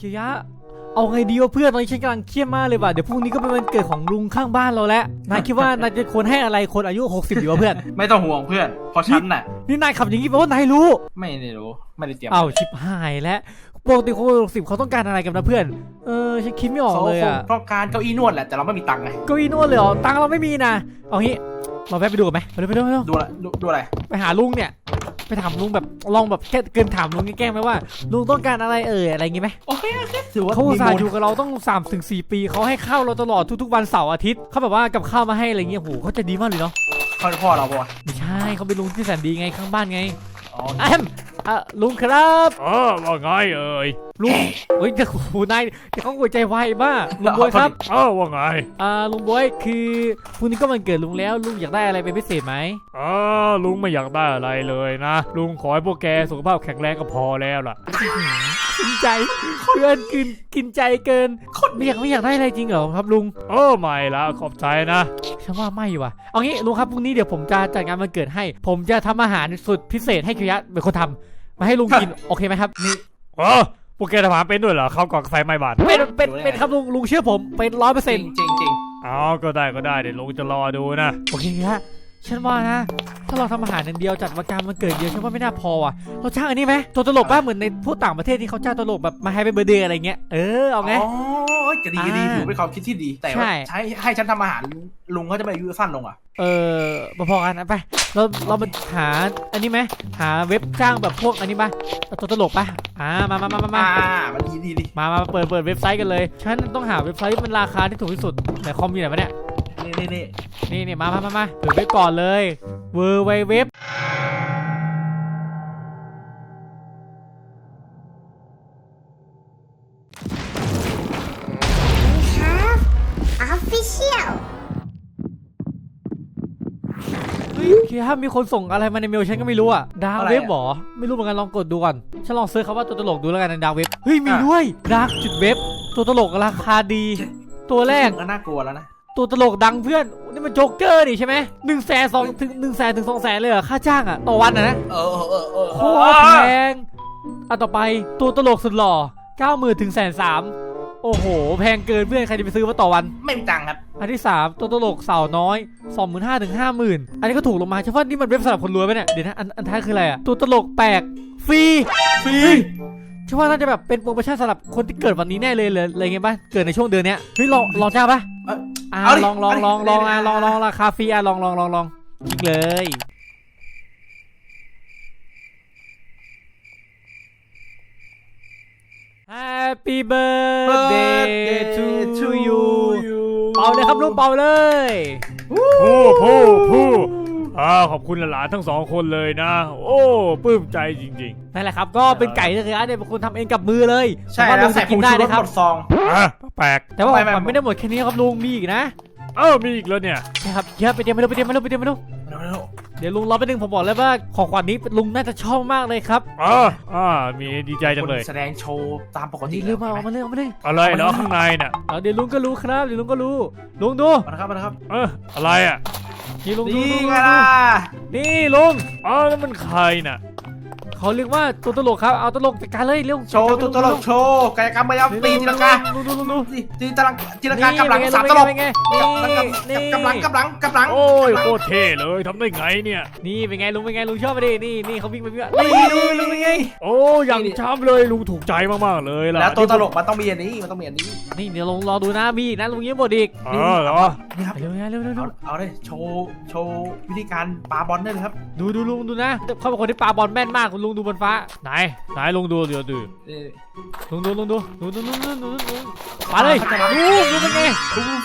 เคียะเอาไงดีวะเพื่อนตอนนี้ฉันกำลังเครียดมากเลยว่ะเดี๋ยวพรุ่งนี้ก็เป็นวันเกิดของลุงข้างบ้านเราแล้วนายคิดว่านายจะควรให้อะไรคนอายุ 60ดีวะเพื่อน ไม่ต้องห่วงเพื่อนเพราะฉันน่ะ นี่นายขับอย่างนี้แปลว่านายรู้ ไม่ได้รู้ไม่ได้เตรียมอ้าวชิบหายแล้วปกติคนหกสิบเขาต้องการอะไรกันนะเพื่อน เออฉันคิดไม่ออกเขาเลยคงอะต้องการเก้าอี้นวดแหละแต่เราไม่มีตังค์ไงเก้าอี้นวดเลยเหรอตังค์เราไม่มีนะเอางี้เราแวะไปดูกันไหมไปดูไปดูไปดูดูอะไรดูดูอะไรไปหาลุงเนี่ย ไปถามลุงแบบลองแบบแค่เกินถามลุงแกล้งๆไหมว่าลุงต้องการอะไรเอ่ยอะไรอย่างงี้ไหมโอเคโอเคถือว่าเขาอุตส่าห์มีอยู่กับเราต้อง3าถึงสปีเขาให้ข้าวเราตลอดทุกๆวันเสาร์อาทิตย์เขาแบบว่ากับข้าวมาให้อะไรเงี้ยโหเขาใจะดีมากเลยเนาะพ่อพ่อเราปะวะไม่ใช่เขาเป็นลุงที่แสนดีไงข้างบ้านไงอ๋อแอม อะลุงครับเออว่าไงเอ่ยลุงเฮ้ยแต่โอ้โหนายแต่เขาหัวใจวายบ้าลุงบวยครับเออว่าไงอ่าลุงบวยคือพรุ่งนี้ก็วันเกิดลุงแล้วลุงอยากได้อะไรเป็นพิเศษไหมเออลุงไม่อยากได้อะไรเลยนะ ลุงขอให้พวกแกสุขภาพแข็งแรงก็พอแล้วล่ะกินใจเพื่อนกินกินใจเกินไม่อยากไม่อยากได้อะไรจริงเหรอครับลุงเออไม่ละขอบใจนะฉันว่าไม่ว่ะเอางี้ลุงครับพรุ่งนี้เดี๋ยวผมจะจัดงานวันเกิดให้ ผมจะทำอาหารสุดพิเศษให้คิวยะเป็นคนทำ มาให้ลุงกินโอเคไหมครับเออพวกแกทำอาหารเป็นด้วยเหรอข้าวกล่องไฟไหม้บาดเป็นเป็นเป็นครับลุงลุงเชื่อผมเป็นร้อยเปอร์จเซ็รินงต์จริงจริงอ๋อก็ได้ก็ได้เดี๋ยวลุงจะรอดูนะโอเคฮะฉันว่านะ ถ้าเราทำอาหารอย่างเดียวจัดวันการวันเกิดเดียวฉันว่าไม่น่าพอว่ะเราจ้างอันนี้ไหมตัวตลกบ้างเหมือนในพวกต่างประเทศที่เขาจ้างตลกแบบมาให้เป็นเบอร์เดย์อะไรเงี้ยเออเอาไงอ๋อจะดีจะดีอ่าถือเป็นความคิดที่ดี แต่ใช่ว่าใช้ให้ฉันทำอาหารลุงลุงเขาจะไม่อายุสั้นลงอะเออพอๆกันนะไปเราเรามาหาอันนี้ไหมหาเว็บจ้างแบบพวกอันนี้ปะเอาตัวตลกปะอ่ามามามามามาอ่ามันดีดีดีมามาเปิดเปิดเว็บไซต์กันเลย ฉันต้องหาเว็บไซต์ที่มันราคาที่ถูกที่สุดไหนคอมอยู่ไหนวะเนี่ย นี่นี่นี่นี่นี่มามามามาเปิดเว็บก่อนเลย w w w have official เฮ้ยโอเคถ้ามีคนส่งอะไรมาในเมลฉันก็ไม่รู้อะดาร์กเว็บหรอ ไม่รู้เหมือนกันลองกดดูก่อน ฉันลองเซิร์ชคำว่าตัวตลกดูแล้วกันในดาร์กเว็บ เฮ้ยมีด้วยดาร์กจุดเว็บ ตัวตลกราคาดี ตัวแรกก็น่ากลัวแล้วนะ ตัวตลกดังเพื่อน นี่มันโจ๊กเกอร์นี่ใช่ไหมหนึ่งแสนสองถึงหนึ่งแสนถึงสองแสนเลยเหรอค่าจ้างอะต่อวันอะนะเออเออเออเออโคตรแพงอะต่อไปตัวตลกสุดหล่อ9 0 0 0 0ถึงแสนสามโอ้โห แพงเกินเพื่อนใครจะไปซื้อมาต่อวัน ไม่มีตังค์ครับ อันที่ 3 ตัวตลกสาวน้อย 25,000ถึง50,000 อันนี้ก็ถูกลงมาเฉพาะนี่มันเว็บสำหรับคนรวยไปะเนี่ย เดี๋ยวนะ อันอันท้ายคืออะไรอะ ตัวตลกแปลกฟรี ฟรีเชื่อว่าน่าจะแบบเป็นโปรโมชั่นสำหรับคนที่เกิดวันนี้แน่เลยเลยอะไรเงี้ยป่ะเกิดในช่วงเดือนเนี้ยเฮ้ยลองลองจ้าป่ะเอ้ยอ่าเอาดิลองลองลองลเอาองดิอะลองลองราคาฟรีอะลองลองลองลองคลิกเลย Happy birthday to you เป่าเลยครับลูกเป่าเลย ผู้ผู้ผู้ อ่าขอบคุณหลานๆทั้งสองคนเลยนะ โอ้ปลื้มใจจริงนั่นแหละครับ ก็เป็นไก่ที่เคยเนี่ยเป็นคนทำเองกับมือเลยใช่สามารถแล้วลงใส่จะผกิงนได้ชูรสนะครัหบมดซอง ๆอะแปลกแต่ว่าไม่ไม่ มันไม่ได้หมดแค่นี้ครับลุงมีอีกนะ เออมีอีกแล้วเนี่ย ใช่ครับเยอะไปเตรียมมาดูไปเตรียมมาดูไปเตรียมมาดู เร็วเดี๋ยวลุงรอไปหนึ่งผมบอกเลยว่าของขวัญนี้ลุงน่าจะชอบมากเลยครับอ่าอ่ามีดีใจๆจังเลยคนแสดงโชว์ตามปกตินี่ลืมมาเอามาเลยเอามาเลยอะไรเนาะข้างในน่ะเอาเดี๋ยวลุงก็รู้ครับเดี๋ยวลุงก็รู้ลุงดูมานะครับมานะครับ เอออะไรอะนี่ลุงดูนี่ดูดูไงล่ะนี่ลุงอ๋อแล้วมันใครน่ะ เขาเรียกว่าตัวตลกครับเอาตลกจัดการเลยเร็วโชว์ตัวตลกโชว์กายกรรมมายามตีตีลังกาดูดูดูดูตีตีตลังตีลังกากำลังสามตลกเป็นไงนี่นี่กำลังกำลังกำลังโอ้ยโคตรเท่เลยทำได้ไงเนี่ยนี่เป็นไงลุงเป็นไงลุงชอบไปดินี่นี่เขาวิ่งไปวิ่งมานี่ดูดูเป็นไงโอ้ยังช้ำเลยลุงถูกใจมากๆเลยล่ะแล้วตัวตลกมันต้องมีอันนี้มันต้องมีอันนี้นี่เดี๋ยวลองรอดูนะมีอีกนะลุงยิ้มหมดอีกเออเหรอนี่ครับเร็วๆเร็วๆเร็วเอาเอาเลยโชว์โชว์วิธีการปาบอลได้เลยครับๆดูดูลุงดูนะเขาเป็นคนที่ปาบอลแม่นมากคุณลุงดูบนฟ้าไหนไหนลุงดูเดี๋ยวดูนี่ลุงดูลุงดูดูดูดูดูดูดูมาเลยดูดูเป็นไง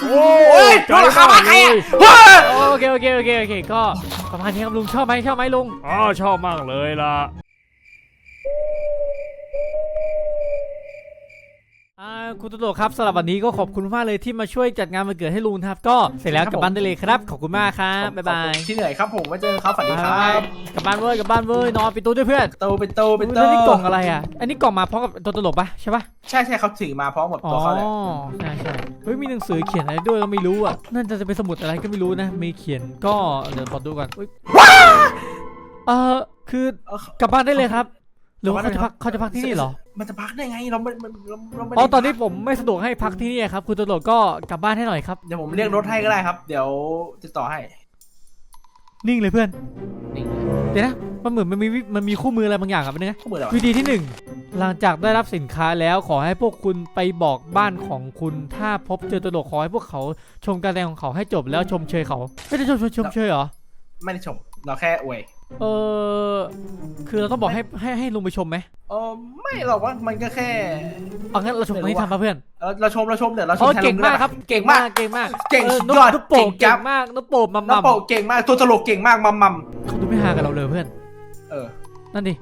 โอ้โอ้ยใจดูราคามากบ้านใครเลอะยเฮ้ยโอเคโอเคโอเคโอเคก็ประมาณนี้ครับลุงชอบไหมชอบไหมลุงอ๋อชอบมากเลยล่ะ คุณตลกครับสำหรับวันนี้ก็ขอบคุณมากเลยที่มาช่วยจัดงานวันเกิดให้ลุงนะครับ ก็เสร็จแล้วกลับบ้านได้เลยครับ ขอบคุณมากครับบ๊ายบายที่เหนื่อยครับผมไว้เจอกันครับสวัสดีครับกลับบ้านเว้ยกลับบ้านเว้ยนอนปิดตู้ด้วยเพื่อนโตเป็นโตเป็นโตแล้วนี่กล่องอะไรอะอันนี้กล่องมาพร้อมกับตัวตลกปะใช่ปะใช่ใช่เขาถือมาพร้อมหมดอ๋อตัวเขาเลยใช่ใช่เฮ้ยมีหนังสือเขียนอะไรด้วยก็ไม่รู้อะนั่นจะเป็นสมุดอะไรก็ไม่รู้นะมีเขียนก็เดี๋ยวขอดูก่อนอุ๊ยเออคือเออกลับบ้านได้เลยครับหรือว่าเขากลัจะบพับ้านกเขาจะพักที่นี่เหรอ มันจะพักได้ไงเราไม่มันเราเราไม่ได้อ๋อตอนนี้ผมไม่สะดวกให้พักที่นี่ครับ คุณตำรวจก็กลับบ้านให้หน่อยครับ เดี๋ยวผมเรียกรถให้ก็ได้ครับ เดี๋ยวติดต่อให้นิ่งเลยเพื่อน นี่เดี๋ยวนะมันเหมือนมันมีวิมันมีคู่มืออะไรบางอย่างอะเป็นไงข้อมืออะไรวะวิธีที่หนึ่งหลังจากได้รับสินค้าแล้วขอให้พวกคุณไปบอกบ้านของคุณ ถ้าพบเจอตัวตลกขอให้พวกเขาชมการแสดงของเขาให้จบแล้วชมเชยเขาไม่ได้ชมชมชมเชยเหรอ ไม่ได้ชมเราแค่อวย เออคือเราต้องบอกให้ให้ให้ลุงไปชมไหมเออไม่หรอกว่ามันก็แค่เอางั้นเราชมตรงนี้ทำมาเพื่อนเออเราชมเราชมเดี๋ยวเราชโอ้มยแทนเก่งลุมากได้ปะครับเก่งมากเก่งมากเก่งออสุดนุ๊กยอดนุ๊กโป่งเก่งจัเก่บงมากนุ๊กโป่งมัมน้มัองมโปะเก่งมากตัวตลกเก่งมากมัมมัมเขาดูไม่หากับเราเลยเพื่อน เออ นั่นดิ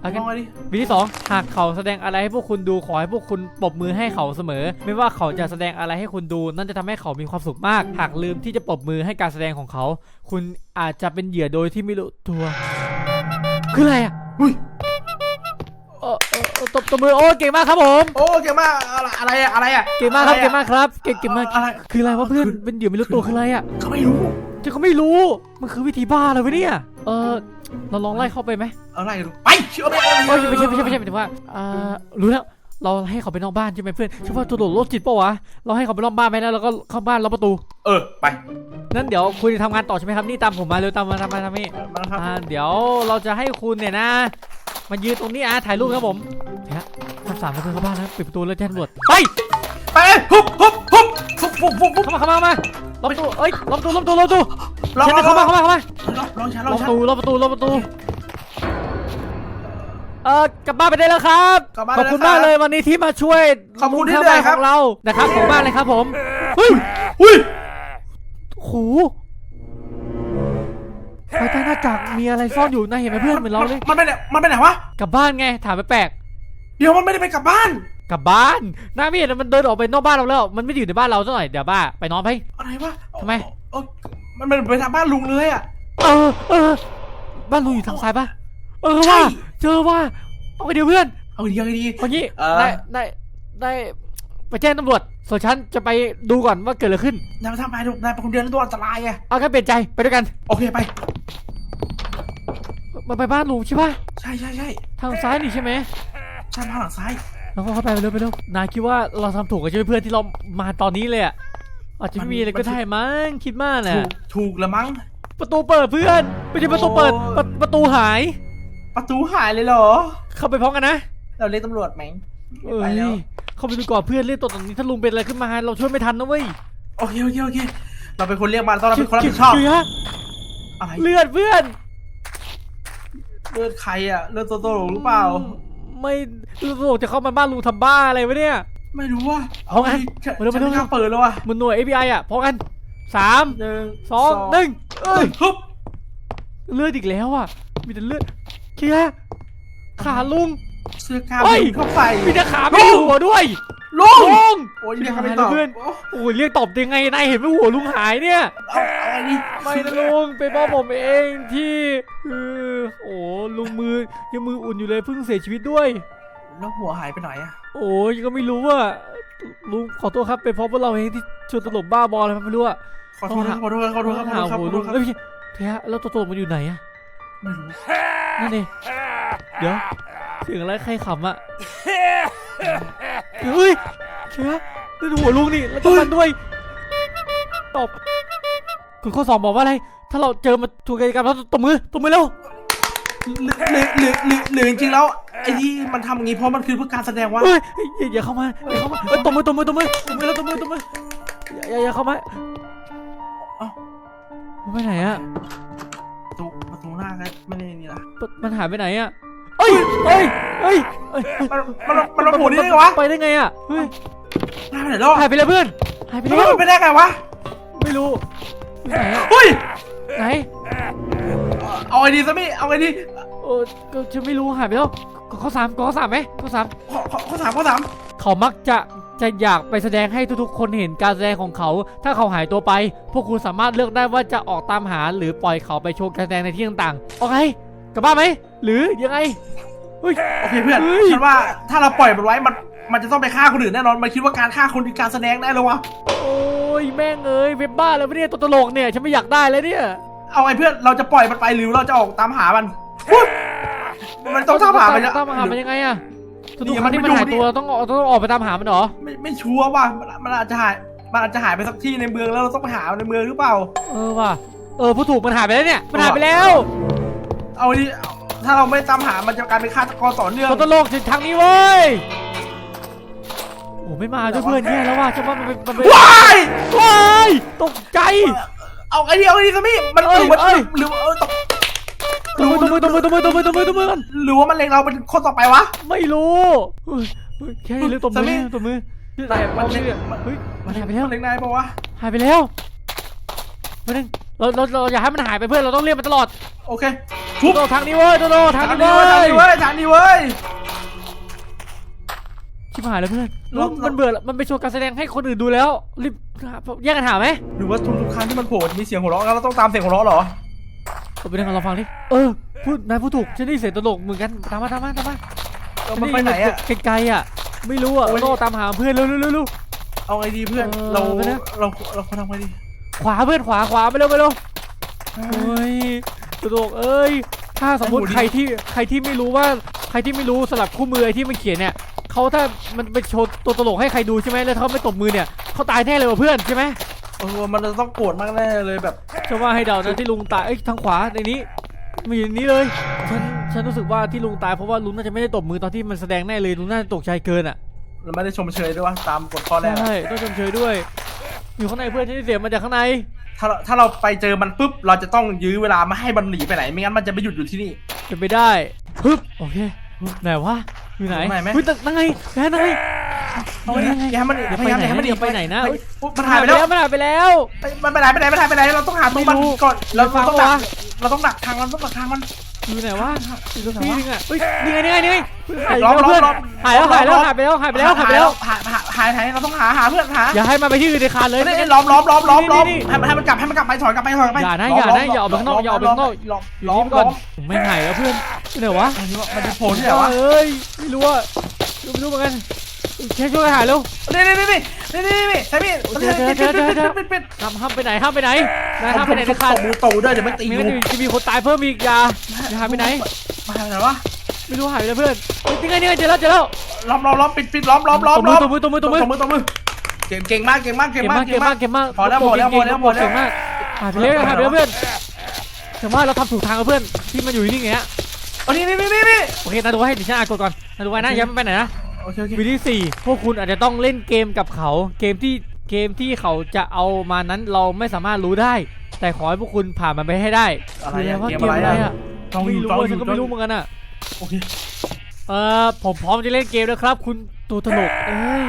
เอามงั้อนงมาดิวิธีที่สองหากเขาแสดงอะไรให้พวกคุณดูขอให้พวกคุณปรบมือให้เขาเสมอ ไม่ว่าเขาจะแสดงอะไรให้คุณดู นั่นจะทำให้เขามีความสุขมาก หากลืมที่จะปรบมือให้การแสดงของเขา คุณอาจจะเป็นเหยื่อโดยที่ไม่รู้ตัว คืออะไรอะอุ้ยเออเออเออตบตบมือโอ้เก่งมากครับผม โอ้เก่งมากอะไรอะไรอะอะไรอะเก่งมากครับอะไอะเก่งมากครับเก่งเก่งมาก อะไรคืออะไรวะเพื่อนเป็นเหยื่อไม่รู้ตัวคืออะไรอะเขาไม่รู้เจ้าเขาไม่รู้มันคือวิธีบ้าเลยวะเนี่ยเออ เราลองไล่เข้าไปไหมอะไรดูไปเชื่อไหมโอ้ยไม่ใช่ไม่ใช่ไม่ใช่หมายถึงว่าอ่ารู้แล้วเราให้เขาไปนอกบ้านใช่ไหมเพื่อนใช่ว่าตัวโดดโรคจิตปะวะเราให้เขาไปนอกบ้านไหมแล้วเราก็เข้าบ้านล็อกประตู เออไปนั้นเดี๋ยวคุณจะทำงานต่อใช่ไหมครับนี่ตามผมมาเร็วตามมาตามมาตามมาเออมาครับอ่าเดี๋ยวเราจะให้คุณเนี่ยนะมายืนตรงนี้อะถ่ายรูปครับผมเดี๋ยวทำสามเพื่อนเข้าบ้านนะปิดประตูแล้วแจ้งตำรวจไป ไปฮุบฮุบฮุบฮุบฮุบฮุบฮุบเข้ามาเข้ามาเข้ามาล็อกประตูเอ้ยล็อกประตูล็อกประตูล็อกประตูลองเชิญลองเข้ามาเข้ามาเข้ามาลองฉันลล็อองกปฉัระนตูล็อกประตูล็อกประตูเออกลับบ้านไปได้แล้วครับกลับบ้านขอบคุณได้มากแล้วครับเลยวันนี้ที่มาช่วยขอบคุณที่ลุงด้วยข้างบ้านคขรับองเรานะครับของบ้านเลยครับผมเฮ้ยอุ้ยโหภายใต้หน้ากากมีอะไรซ่อนอยู่นะเห็นไหมเพื่อนเหมือนเราเลยมันไปไหนมันไปไหนวะกลับบ้านไงถามแปลกเดี๋ยวมันไม่ได้ไปกลับบ้านๆ กลับบ้านน้าไม่เห็นมันเดินออกไปนอกบ้านเราแล้ว มันไม่ได้อยู่ในบ้านเราซะหน่อยเดี๋ยวบ้าไปนอนไป อะไรวะทำไม เออมันมันไปทางบ้านลุงเลยอะ เออเออบ้านลุงอยู่ทางซ้ายปะเออใช่ว่า เจอว่าเอาไปเดี๋ยวเพื่อนเอาดีเอาดีเอางี้เออได้ได้ได้ไปแจ้งตำรวจส่วนฉันจะไปดูก่อนว่าเกิดอะไรขึ้นนายมาทำไมลูกนายเป็นคนเดียวแล้วตัวอันตรายไงเอาแค่เปลี่ยนใจไปด้วยกันโอเคไปมาไปบ้านลุงใช่ปะใช่ใช่ใช่ทางซ้ายนี่ใช่ไหม ใช่บ้านหลังซ้าย เราก็เข้าไปไปเร็วไปเร็วนายคิดว่าเราทำถูกกับใช่ไหมเพื่อนที่เรามาตอนนี้เลยอะอาจจะไม่มีอะไรก็ได้มั้งคิดมากถูน่ะกถูกแล้วมั้ง ประตูเปิดเพื่อนไม่ใช่ประตูเปิดโอ้ประประตูหาย ประตูหายเลยเหรอ เข้าไปพร้อมกันนะเราเรียกตำรวจไหมเอ้ไปแล้วยเข้าไปดูก่อนเพื่อนเรียกตัวตรงนี้ถ้าลุงเป็นอะไรขึ้นมาเราช่วยไม่ทันนะเว้ยโอเคโอเคโอเคเราเป็นคนเรียกมาต้องเราเป็นคนรับผิดชอบเชื่ออะไรเลือดเพื่อน เลือดใครอะเลือดโตโตหรือเปล่า ไม่ลุงจะเข้ามาบ้านลุงทำบ้าอะไรวะเนี่ย ไม่รู้ว่าเอาไงฉันมาเร็วฉันมาเร็วไม่กล้าเปิดแล้วว่ะเหมันหน่วย FBI อะพร้อมกันสามหนึ่งสองหนึ่งเอ้ยฮึบเลือดอีกแล้วอะ มีแต่เลือดเคลียร์ขาลุง เสื้อกล้ามเฮ้ย เข้าใส่มีแต่ขาไม่มีหัวด้วย ลุงลุงโอ้ยเรียกชิบเขาหายไม่ตอบแล้วเพื่อนโอ้โอ้ยเรียกตอบยังไงนายเห็นไหมหัวลุงหายเนี่ยเอาเอาไงดีไม่นะลุงเป็นเพ่อผมเองที่เออโอ้ลุงมือยังมืออุ่นอยู่เลยเพิ่งเสียชีวิตด้วยแล้วหัวหายไปไหนอะ โอ้ยยังก็ไม่รู้ว่าลุงขอโทษครับเป็นเพราะพวกเราเองที่ชวนตลกบ้าบออะไรไม่รู้อะขอโทษนะขอโทษขอโทษครับขอหาโทษครับหัวขอโทลุษงครับเอ้ยไม่ใช่เทียแล้วตัวตลกมันอยู่ไหนอะไม่รู้นั่นเองเดี๋ยวเสียงอะไรใครขำอะ เฮ้ยเชียนั่นหัวลุงนี่แล้วก็มันด้วยตอบคุณข้อสองบอกว่าอะไร ถ้าเราเจอมาถูกกิจกรรมแล้วตบมือตบมือเร็วหรือหรือหรือหรือหรือจริงๆแล้วไอ้ที่มันทำอย่างงี้เพราะมันคือเพื่อการแสดงว่าเฮ้ยอย่าอย่าเข้ามาอย่าเข้ามาเอ้ยตบมือตบมือตบมือตบมือแล้วตบมือตบมืออย่าอย่าอย่าเข้ามาเอ้ามันไปไหนอะประตูประตูหน้าก็ไม่ได้นี่ละมันมันหายไปไหนอะ เอ้ยเอ้ยเอ้ยเอ้ยมันมันมันมาโผล่นี่ได้ไงวะไปได้ไงอะเฮ้ยหน้าไปไหนแล้วหายไปเลยเพื่อนหายไปมันแล้วไปได้ไงวะไม่รู้ไหนอะเฮ้ยไหนเอาไงดีซะมี่เอาไงดีเออก็จะไม่รู้หายไปแล้วกข้อสามกข้อสามไหมข้อสามขอขอข้อสามข้อสามเขามักจะจะอยากไปแสดงให้ทุกๆ คนเห็นการแสดงของเขา ถ้าเขาหายตัวไป พวกคุณสามารถเลือกได้ว่าจะออกตามหาหรือปล่อยเขาไปโชว์การแสดงในที่ต่างๆโอเค กลับบ้านไหมหรือยังไงเฮ้ยโอเคเพื่อนเฮ้ยฉันว่าถ้าเราปล่อยมันไว้มันมันจะต้องไปฆ่าคนอื่นแน่นอนมันคิดว่าการฆ่าคนคือการแสดงแน่เลยวะโอ้ยแม่งเอ้ยเว็บบ้าแล้วะเนี่ยตัวตลกเนี่ยฉันไม่อยากได้เลยเนี่ยเอาไงเพื่อนเราจะปล่อยมันไปหรือเราจะออกตามหามันอุ๊ยมันต้องตามหามันตามหามันยังไงอะตัวตลกครั้งนี้มันหายตัวต้องออกต้องออกไปตามหามันเหรอไม่ไม่ชัวร์ว่ะมันมันอาจจะหายมันอาจจะหายไปสักที่ในเมืองแล้วเราต้องไปหาในเมืองหรือเปล่า เออว่ะเออผู้ถูกมันหายไปแล้วเนี่ยมันหายไปแล้ว เอาดิถ้าเราไม่ตามหา มันจะกลายเป็นฆาตกรต่อเนื่องตัวตลกถึงทางนี้เว้ย โอ้ไม่มาด้วยเพื่อนแย่แล้วว่ะฉันว่ามันเป็นมันเป็นว้ายว้ายตกใจ เอาไอ้นี่เอาไอ้นี่สมี่มันเอ้หยรือว่าเอ้ยหรือว่าเออตกตัวมือตัวมือตัวมือตัวมือตัวมือตัวมือตัวมือกันหรือว่ามันเล็งเราเป็นคนต่อไปวะ ไม่รู้เฮ้ยเฮ้ยแค่นี้เลยตัวมืสามีอตัวมือไหนมันเฮ้ยเล็งเฮ้ยมันหายไปแล้วมันเล็งนายปะวะหายไปแล้ว มาหนึ่งเราเราเราอย่าให้มันหายไปเพื่อนเราต้องเรียกมันตลอดโอเคทุบทางนี้เว้ยโดโดทางทางนี้นี้เว้เว้ยยทางนี้เว้ยทางนี้เว้ย ชิบหายแล้วเพื่อนเรามันเบื่อแล้วมันไปโชว์การแสดงให้คนอื่นดูแล้วรีบแยกกันหาไหมหรือว่าทุกทุกๆครั้งที่มันโผล่จะมีเสียงหัวเราะแล้วเราต้องตามเสียงหัวเราะเหรอเราไปเดินกันเราฟังดิเออพูดนายพูดถูกฉันได้ยินเสียงตลกเหมือนกันตามมาตามมาตามมาเออมันไปไหนอะไกลๆอะไม่รู้อะโอ้ย โดตามหาเพื่อนเร็วเร็วเร็วเร็ว เอาไงดีเพื่อน เออเราไปนะ เราเราควรทำไงดี ขวาเพื่อนขวาขวาไปเร็วไปเร็วโอ้ยตลกเอ้ย ถ้าสมมติใครที่ใครที่ไม่รู้ว่าใครที่ไม่รู้สลับคู่มือไอ้ที่มันเขียนเนี่ยเขาถ้ามันไปโชว์ตัวตลกให้ใครดูใช่ไหมแล้วเขาไม่ตบมือเนี่ยเขาตายแน่เลยว่ะเพื่อนใช่ไหมเออมันจะต้องโกรธมากแน่เลยแบบจะว่าให้เดานะที่ลุงตายเอ้ยทางขวาในนี้มีในนี้เลยฉันฉันรู้สึกว่าที่ลุงตายเพราะว่าลุงน่าจะไม่ได้ตบมือตอนที่มันแสดงแน่เลยลุงน่าจะตกใจเกินอะเราไม่ได้ชมเชยด้วยว่าตามกฎข้อแรกอะใช่ต้องชมเชยด้วย อยู่ข้างในเพื่อนฉันได้เสียงมาจากข้างใน ถ้าเราถ้าเราไปเจอมันปุ๊บเราจะต้องยื้อเวลาไม่ให้มันหนีไปไหน ไม่งั้นมันจะไม่หยุดอยู่ที่นี่ เป็นไปได้ฮึบโอเคไหนวะอยู่ไหนอยู่ไหนไหม เฮ้ยตั้งนั่งไงแพ้นั่งไงเอาไงดีอย่าให้มันอย่าพไปยายามไหนอย่าให้มันหนีอย่าไปไหนนะเฮ้เอ้ยยปุ๊บมันหายไปแล้ว มันหายไปแล้วเอ้ยมันไปไหนไปไหนไปไหนไปไหนเราต้องหาตรงมันไม่รู้ก่อนเราฟัเรางต้องดักวะเราต้องดักทางมันต้องดักทางมัน อยู่ไหนวะอยู่ตรงไหนนี้วะนึงอะเฮ้ยนี่ไงนี่ไงนี่ไงหายล้อมแล้วเพื่อนล้อม หายแล้วล้อหายมแล้วล้อมหายไปแล้วหายไปแล้วหายไปแล้ว หายหายหายหายเราต้องหาหาเพื่อนหาอย่าให้มันไปที่อื่นเด็ดขาดเลยเฮ้ยไม่งั้นล้อมล้อมล้อมล้อมล้อมนี่นี่ให้มันให้มันกลับให้มันกลับไปถอยกลับไปถอยกลับไปอย่านะล้มอย่านะล้มอย่าออกไปข้างนอกอย่าออกไปข้างนอก ล้อมอยู่ล้อนี่มไปก่ล้ออนมไม่หายแล้วเพื่อนที่ไหนวะอันนี้ว่ามันจะโผล่ที่ไหนวะเอ้ยไม่รู้ว่าไม่รู้เหมือนกันแค่ช่วยหายเร็วนี่นี่นี่นี่ นี่นี่นี่ใช่พี่เจอเจอเจอเจอเจอปิดปิดห้ามห้ามไปไหนห้ามไปไหนนายห้ามไปไหนปิเด็ดดขาดตบมือตูด้วยเดี๋ยวมันตีไม่งูงั้นจะมีคนตายเพิ่มอีกอย่าอย่าหายไปไหนมาไหนวะไม่รู้หายไปแล้วเพื่อนเฮ้ยนี่ไงนี่ไงเจอแล้วเจอแล้วล้อมล้อมล้อมปิดปิดล้อมล้อมล้อมตบมืล้ออมตบมือตบมือตบมือตบมือตบมือเก่งเก่งมากเก่งมากเก่เก่งงมากมากเก่งมากเก่งมากพอแล้วพอแล้วพอแล้วพอแล้วเก่งมากหายไปแล้วหายไปแล้วเพื่อนแต่ว่าเราทำถูกทางแล้วเพื่อนที่มันอยู่นี่ไงฮะเอานี่นี่นี่นี่นี่โอเคนาดูให้ดิฉันอ่านกดก่อนนาดูไว้นะอย้ำไปไหนนะ โอเคโอเควิธีสี่พวกคุณอาจจะต้องเล่นเกมกับเขา เกมที่เกมที่เขาจะเอามานั้นเราไม่สามารถรู้ได้ แต่ขอให้พวกคุณผ่านมันไปให้ได้อะไรคืออะว่าเกมเกมอะไรอะไรอะอะต้องไม่อยู่รู้ต้องว่าอฉันยู่ก็ไม่รู้เหมือนกันอะโอเคเออผมพร้อมจะเล่นเกมแล้วครับ คุณตัวตลกเอ้ย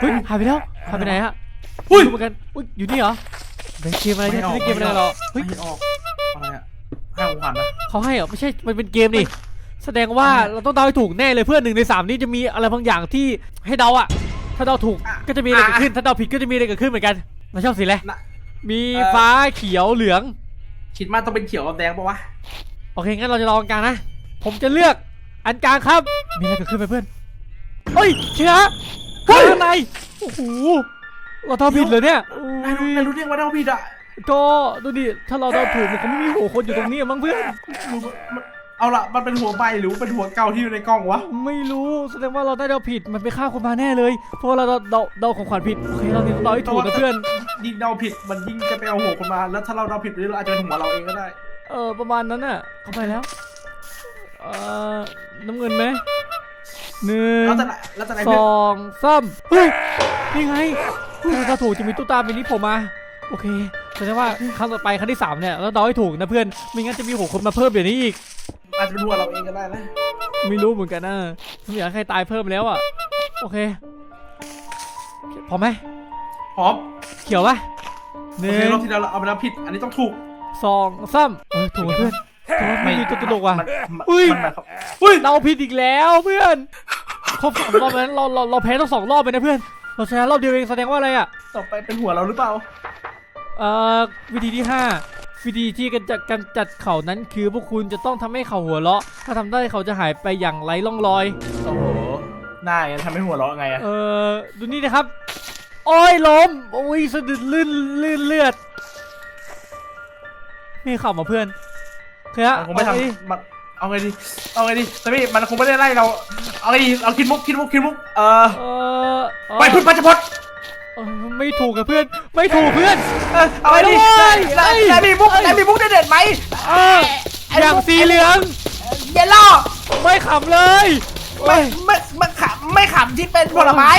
เฮ้ยหายไปแล้วหายไปไหนฮะอุ้ยไม่รู้เหมือนกันอุ้ยอยู่นี่เหรอเป็นเกมอะไรเนี่ยไม่ออกเล่นเกมอะไรเหรอเฮ้ยไม่ออกอะไรอะห้าของขวัญนะเขาให้เหรอไม่ใช่มันเป็นเกมนี่ แสดงว่าเราต้องเดาให้ถูกแน่เลยเพื่อนหนึ่งในสามนี้จะมีอะไรบางอย่างที่ให้เดาอะถ้าเดาถูกก็จะมีอะไรเกิดขึ้น ถ้าเดาผิดก็จะมีอะไรเกิดขึ้นเหมือนกันเราชอบสีอะไรน่ะมีฟ้าเขียวเหลือง คิดมากต้องเป็นเขียวกับแดงปะวะโอเคงั้นเราจะลองกลางนะ ผมจะเลือกอันกลางครับ มีอะไรเกิดขึ้นไหมเพื่อนเฮ้ยเชียร์เฮ้ยข้างในโอ้โหเราเดาผิดเลยเนี่ยนายรู้นายรู้เรียกว่าเราผิดอะก็ดูดิถ้าเราเดาถูกมันคงไม่มีหัวคนอยู่ตรงนี้มั้งเพื่อนรู้มัน เอาละมันเป็นหัวใบหรือว่าเป็นหัวเก่าที่อยู่ในกล้องวะ ไม่รู้แสดงว่าเราได้เดาผิดมันไปฆ่าคนมาแน่เลย เพราะว่าเราเดาเดาเดาของขวัญผิดโอเคเราเนี่ยต้องเดาให้ถูกนะเพื่อนยิ่งเดาผิดมันยิ่งจะไปเอาหัวคนมา แล้วถ้าเราเดาผิดเราอาจจะเป็นหัวเราเองก็ได้ เออประมาณนั้นน่ะเข้าไปแล้วเอ่อน้ำเงินไหมหนึ่งแล้วแต่ละแล้วแต่ไหนสเพื่อนองสามเฮ้ยนี่ไงเฮ้ยถ้าถูกจะมีตุ๊กตาเป็นนี้ผมมาโอเคแสดงว่าครั้งต่อไปครั้งที่สามเนี่ยเราเดาให้ถูกนะเพื่อนไม่งั้นจะมีหัวคนมาเพิ่มเดี๋ยวนี้อีก อาจจะเป็นหัวเราเองก็ได้นะไม่รู้เหมือนกันนะไม่อยากให้ใครตายเพิ่มแล้วอะ โอเค พอไหมพร้อมเขียวปะหโอนึ่เคงรอบที่แล้วเราเอาไปแล้วผิด อันนี้ต้องถูกสองสามเออถูกแล้วเพื่อนแต่ว่าไม่มีตัวตลกว่ะ มันมันอุ้ย มันหมายความอุ้ยเราผิดอีกแล้วเพื่อนครบสองรอบแล้วเราเราเราแพ้ต้องสองรอบไปนะเพื่อน เราชนะรอบเดียวเองแสดงว่าอะไรอะ ต่อไปเป็นหัวเราหรือเปล่า เอ่อวิธีที่ห้า วิธีที่กำจัดกำจัดเขานั้นคือพวกคุณจะต้องทำให้เขาหัวเราะ ถ้าทำได้เขาจะหายไปอย่างไร้ร่องรอย โอ้โหหน้าอย่างนั้นทำให้หัวเราะไงอะเอ่อดูนี่นะครับ โอ้ยล้มโอ้ยสะดุดลื่นลื่นเลือดไม่ขับมาเพื่อนเคยฮะมันคงไม่เอาปทำมันเอาไงดี เอาไงดีแต่พี่มันคงไม่ได้ไล่เรา เอาไงดี เอาคิดมุกคิดมุกคิดมุก เออเออเออไปพึ่งพัชพด เออไม่ถูกกับเพื่อน ไม่ถูกเพื่อน เออเอาไงดีไปได้เลยได้มีมุกได้มีมุกเด็ดๆไหมเอออย่างสีเหลือง เยลโล่ไม่ขำเลย ไม่ไม่ไม่ขำไม่ขำที่เป็นผลไม้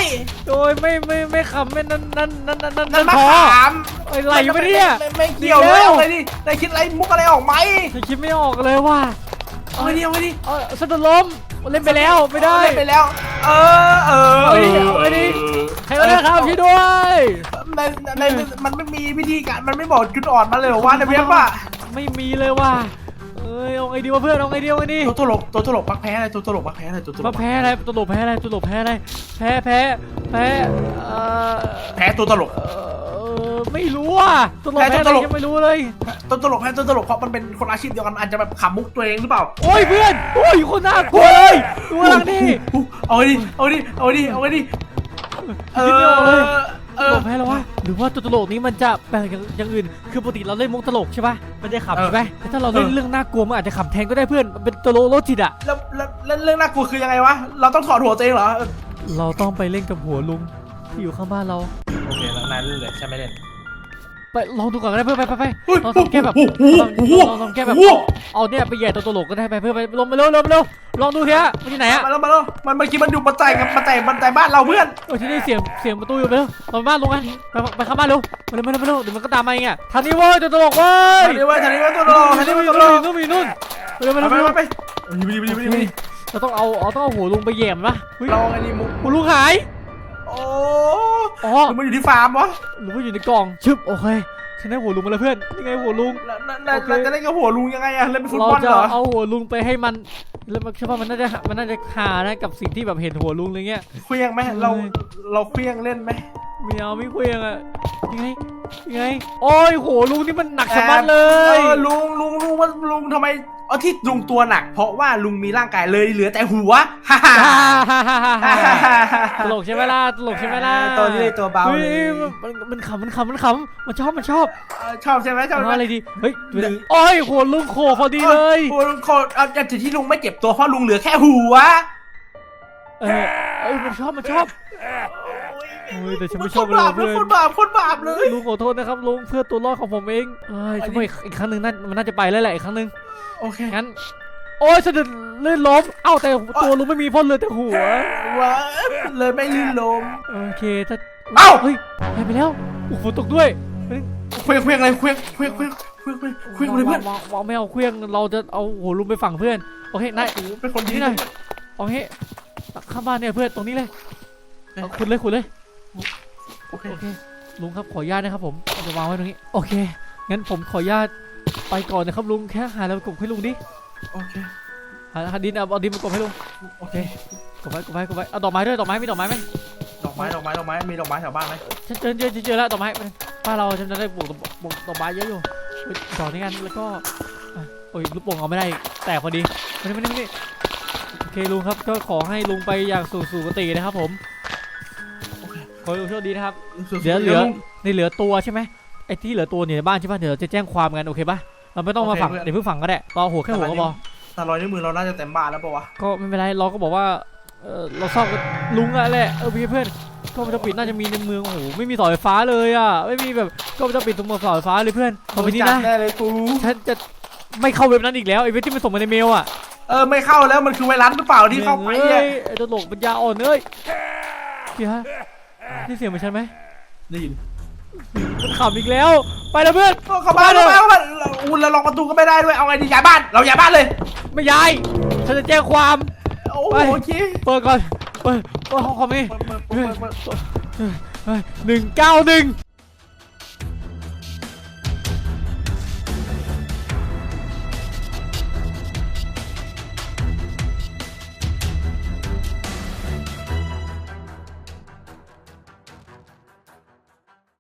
โดยไม่ไม่ไม่ขำไม่นั่นนั่นนั่นนั่นนั่นนั่นมะพอ ขามไอ้ไหลอยู่ไม่เนี่ยไม่ไม่เกี่ยวเลยเอาไงดีได้คิดอะไรมุกอะไรออกไหมฉันคิดไม่ออกเลยว่าเอาไงดีเอาไงดีเออฉันจะล้ม เล่นไปแล้วไม่ได้ เล่นไปแล้ว เออเออเอาดิเอาดิ ใครก็ได้ครับช่วยด้วย ในในมันไม่มีวิธีการมันไม่บอกจุดอ่อนมาเลยเหรอว่าในเว็บว่าไม่มีเลยว่ะเอ้ยเอาไงดีวะเพื่อนเอาไงดีเอาไงดีตัวตลกตัวตลกปักแพ้อะไรตัวตลกปักแพ้อะไรตัวตลมากแพ้อะไรตัวหลบแพ้อะไรตัวหลบแพ้อะไรแพ้แพ้แพ้เอ่อแพ้ตัวตลก เอ่อ ไม่รู้อะตัวหลบแพ้แพ้ตัอะวไรตลกยังไม่รู้เลยตัวตลกแพ้ตัวตลกเพราะมันเป็นคนอาชีพเดียวกันอาจจะแบบขำมุกตัวเองหรือเปล่าโอ้ยเพื่อนโอ้ยคนน่ากลัวเลยตัวหลังนี่เอาดิเอาดิเอาดิเอาดิเอคิดไม่ออกเลยอเอตัวหลอบแพ้แล้ววะหรือว่าตัวตลกนี้มันจะแปลกอย่างอย่างอื่น คือปกติเราเล่นมุกตลกใช่ปะมันจะขำใช่ไหมแต่ถ้าเราเล่นเรื่องน่ากลัวมันอาจจะขำแทนก็ได้เพื่อนมันเป็นตัวโลโลจิตอะแล้วแล้วแล้วเรื่องน่ากลัวคือยังไงวะเราต้องถอดหัวตัวเองเหรอเราต้องไปเล่นกับหัวลุงที่อยู่ข้างบ้านเราโอเคแล้วนายเล่นเลยใช่ไหมเล่น ไปลองดูก่อนก็ได้เพื่อนไปไปไปเฮ้ยลองทำแก้แบบโอ้โหลองโอ้โหลองทำแก้แบบโอ้โหเอาเนี่ยไปแย่ตัวตลกก็ได้ไปเพื่อนไปลงไปเร็วเร็วเร็วลองดูเถอะมันที่ไหนอะมาแล้วมาแล้วมันเมื่อกี้มันอยู่บันไดกับบันไดบันไดบ้านเราเพื่อนเออที่นี่เสียงเสียงประตูอยู่ไปเร็วเราไปบ้านลงกันไปไปเข้าบ้านเร็วมาเร็วมาเร็วมาเร็วเดี๋ยวมันก็ตามมาเองอะทางนี้เว้ยตัวตลกเว้ยทางนี้ไว้ทางนี้ไว้ตัวตลกทางนี้ไว้ตัวตลกนู่นมีนู่นไปเร็วไปไปเร็วไปไปไปเร็วไปไปไปไปไปเราต้องเอาเอาต้องเอาหัวลุงไปแย่มนปะเฮ้ยเราไอ้นี่มุกหัวลุงหาย โอ้อ๋อหรือมันอยู่ที่ฟาร์มวะหรือว่าอยู่ในกล่อง ชึบ โอเค ฉันได้หัวลุงมาแล้วเพื่อน นี่ไงหัวลุง แล้วแล้วแล้วเราจะเล่นกับหัวลุงยังไงอะเล่นเป็นฟุตเราบอลจะเหรอเอาหัวลุงไปให้มัน แล้วมันเชื่อว่ามันน่าจะ มันน่าจะหานะกับสิ่งที่แบบเห็นหัวลุงอะไรเงี้ย เคลี้ยงไหมเราเราเคลี้ยงเล่นไหมไม่เอาไม่คุยอะยังไงยังไง โอ้ยหัวลุงนี่มันหนักสะบัดเลเอย อลุงลุงลุง ว่าลุงทำไมเอาที่ลุงตัวหนัก เพราะว่าลุงมีร่างกายเลยเหลือแต่หัวฮ่าฮ่าฮ่าฮ่าฮ่าฮ่าฮ่าฮ่าฮ่าฮ่าตลกใช่ไหมล่ะตลกใช่ไหมล่ะตัวนี้ตัวเบาเฮ้ยเลยมันมันขำมันขำมันขำมันชอบมันชอบเออชอบใช่ไหมชอบเอาใช่ไหม อะไรดีเฮ้ยดูดิโอ้ยหัวลุงโขพอดีเลยหัวลุงโคตรเอาจากที่ลุงไม่เจ็บตัวเพราะลุงเหลือแค่หัว เออเอ้ยมันชอบมันชอบ โอ้ยแต่ฉันไม่ชอบโคตรบาปเลยเลยเพื่โคอนตรบาปโคตรบาปเลยลุงขอโทษนะครับลุงเพื่อตัวรอดของผมเองเอ้ยอันนี้ทำไมอีกครั้งหนึ่งนั่นมันน่าจะไปแล้วแหละอีกครั้งหนึ่งโอเคงั้น โอ้ยสะดุดลื่นล้มเอ้าแต่ตัวลุงไม่มีพ่นเลยแต่หัว ว้าเลยไม่ลื่นลมโอเคถ้าเอ้า เฮ้ยหายไปแล้วโอ้โหฝนตกด้วยเฮ้ยเคว้งเคว้งอะไรเคว้งเคว้งเคว้งเคว้งเคว้งเคว้งเลยเพื่อนวางวางไม่เอาเครื่องเราจะเอาหัวลุงไปฝั่งเพื่อนโอเคนายเป็นคนดีนี่หน่อย เอางี้ข้างบ้านเนี่ยเพื่อนตรงนี้เลยเอาคุณเลยคุณเลย โอเค โอเคลุงครับขออนุญาตนะครับผมเอาจะวางไว้ตรงนี้ โอเค งั้นผมขออนุญาตไปก่อนนะครับลุงแค่หาแล้วกบให้ลุงดิโอเค หาหาดินเอาเอาดินมากบให้ลุงโอเค กบไว้กบไว้กบไว้เอาดอกไม้ด้วยดอกไม้มีดอกไม้ไหมดอกไม้ ดอกไม้ ดอกไม้ มีดอกไม้แถวบ้านไหมฉันเจอเจอเจอเจอแล้วดอกไม้บ้านเราฉันจะได้ปลูกดอกปลูกดอกไม้เยอะอยู่เฮ้ยดอกนี้กันแล้วก็อะโอ้ยลูกโป่งเอาไม่ได้แตกพอดีมานี่มานี่มานี่โอเคลุงครับก็ขอให้ลุงไปอย่างสู่สุคตินะครับผม ขอให้ลุงโชคดีนะครับ เดี๋ยวเหลือในเหลือตัวใช่ไหมไอ้ที่เหลือตัวเนี่ยในบ้านใช่ป่ะเดี๋ยวเราจะแจ้งความกันโอเคป่ะเราไม่ต้องมาฝังเดี๋ยวเพิ่งฝังก็ได้รอหัวแค่หัวก็พอแต่รอยนิ้วมือเราน่าจะเต็มบ้านแล้วปะวะก็ไม่เป็นไรเราก็บอกว่าเออเราชอบกับลุงอะแหละเออพี่เพื่อนก็มันจะปิดน่าจะมีในเมืองโอ้โหไม่มีเสาไฟฟ้าเลยอะไม่มีแบบก็มันจะปิดตรงเสาไฟฟ้าเลยเพื่อนต่อไปนี้จันะดแน่เลยกูฉันจะไม่เข้าเว็บนั้นอีกแล้วไอ้เว็บที่มันส่งมาในเมลอะเออไม่เข้าแล้วมันคือไวรัสหรือเปล่าที่เข้าไปเอ้เนี่ยยไอ้ตลกปัญญาอ่อนเอ้ยเดี๋ยวฮะ นี่เสียงเหมือนฉันไหมได้ยินมันขำอีกแล้ว ไปแล้วเพื่อนเข้าบ้านเข้าบ้านเข้าบ้านเราอุ่นเราล็อกประตูก็ไม่ได้ด้วย เอาไงดีย้ายบ้าน เราย้ายบ้านเลย ไม่ย้าย ฉันจะแจ้งความ โอ้โหไปโอเคเปิดก่อน เปิดเปิดห้องคอมนี่เปิดเปิดเปิดเปิดหนึ่งเก้าหนึ่ง